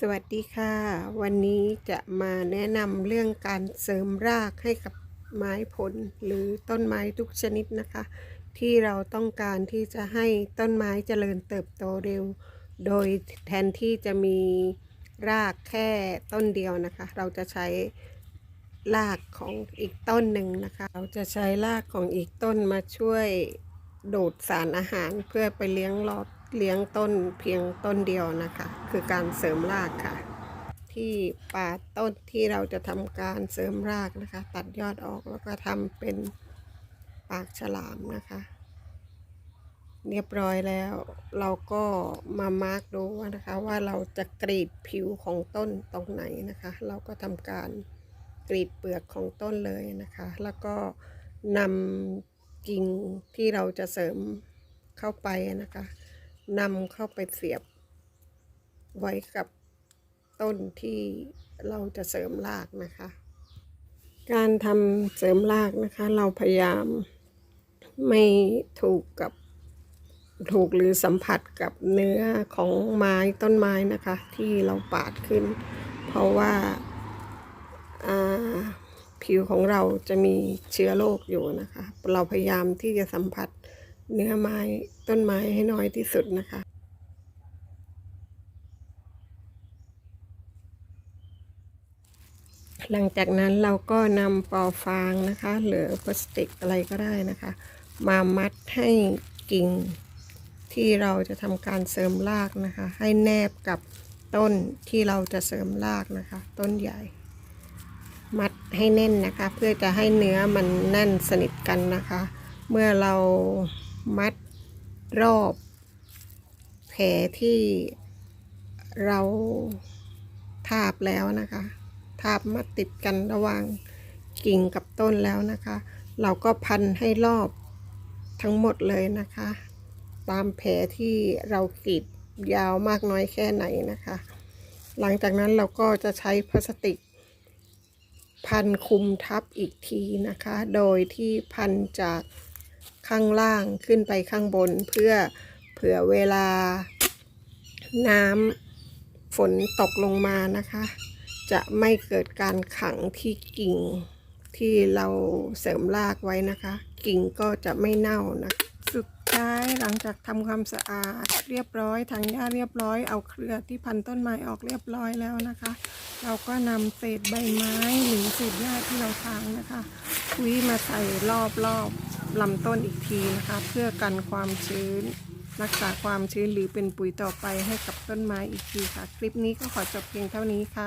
สวัสดีค่ะ วันนี้จะมาแนะนำเรื่องการเสริมรากให้กับไม้ผลหรือต้นไม้ทุกชนิดนะคะ ที่เราต้องการที่จะให้ต้นไม้เจริญเติบโตเร็ว โดยแทนที่จะมีรากแค่ต้นเดียวนะคะ เราจะใช้รากของอีกต้นหนึ่งนะคะ เราจะใช้รากของอีกต้นมาช่วยดูดสารอาหารเพื่อไปเลี้ยงรอดเลี้ยงต้นเพียงต้นเดียวนะคะ คือการเสริมรากค่ะ ที่ป่าต้นที่เราจะทำการเสริมรากนะคะ ตัดยอดออกแล้วก็ทำเป็นปากฉลามนะคะเรียบร้อยแล้ว เราก็มามาร์กดูนะคะ ว่าเราจะกรีดผิวของต้นตรงไหนนะคะ เราก็ทำการกรีดเปลือกของต้นเลยนะคะ แล้วก็นำกิ่งที่เราจะเสริมเข้าไปนะคะนำเข้าไปเสียบ ไว้กับต้นที่เราจะเสริมรากนะคะ การทำเสริมรากนะคะ เราพยายามไม่ถูกกับถูกหรือสัมผัสกับเนื้อของไม้ต้นไม้นะคะ ที่เราปาดขึ้น เพราะว่าอ่าผิวของเราจะมีเชื้อโรคอยู่นะคะ เราพยายามที่จะสัมผัสเนื้อไม้ต้นไม้ให้น้อยที่สุดนะคะ หลังจากนั้นเราก็นำปอฟางนะคะ หรือพลาสติกอะไรก็ได้นะคะ มามัดให้กิ่งที่เราจะทำการเสริมรากนะคะ ให้แนบกับต้นที่เราจะเสริมรากนะคะ ต้นใหญ่ มัดให้แน่นนะคะ เพื่อจะให้เนื้อมันแน่นสนิทกันนะคะ เมื่อเรามัดรอบแผลที่เราทาบแล้วนะคะ ทาบมัดติดกันระหว่างกิ่งกับต้นแล้วนะคะ เราก็พันให้รอบทั้งหมดเลยนะคะ ตามแผลที่เรากรีดยาวมากน้อยแค่ไหนนะคะ หลังจากนั้นเราก็จะใช้พลาสติก พันคุมทับอีกทีนะคะ โดยที่พันจากข้างล่างขึ้นไปข้างบนเพื่อเผื่อเวลาน้ำฝนตกลงมานะคะ จะไม่เกิดการขังที่กิ่งที่เราเสริมรากไว้นะคะ กิ่งก็จะไม่เน่านะสุดท้ายหลังจากทำความสะอาดเรียบร้อยทางหญ้าเรียบร้อยเอาเครือที่พันต้นไม้ออกเรียบร้อยแล้วนะคะ เราก็นำเศษใบไม้หรือเศษหญ้าที่เราทางนะคะคุยมาใส่รอบรอบลำต้นอีกทีนะคะ เพื่อกันความชื้น รักษาความชื้นหรือเป็นปุ๋ยต่อไปให้กับต้นไม้อีกทีค่ะ คลิปนี้ก็ขอจบเพียงเท่านี้ค่ะ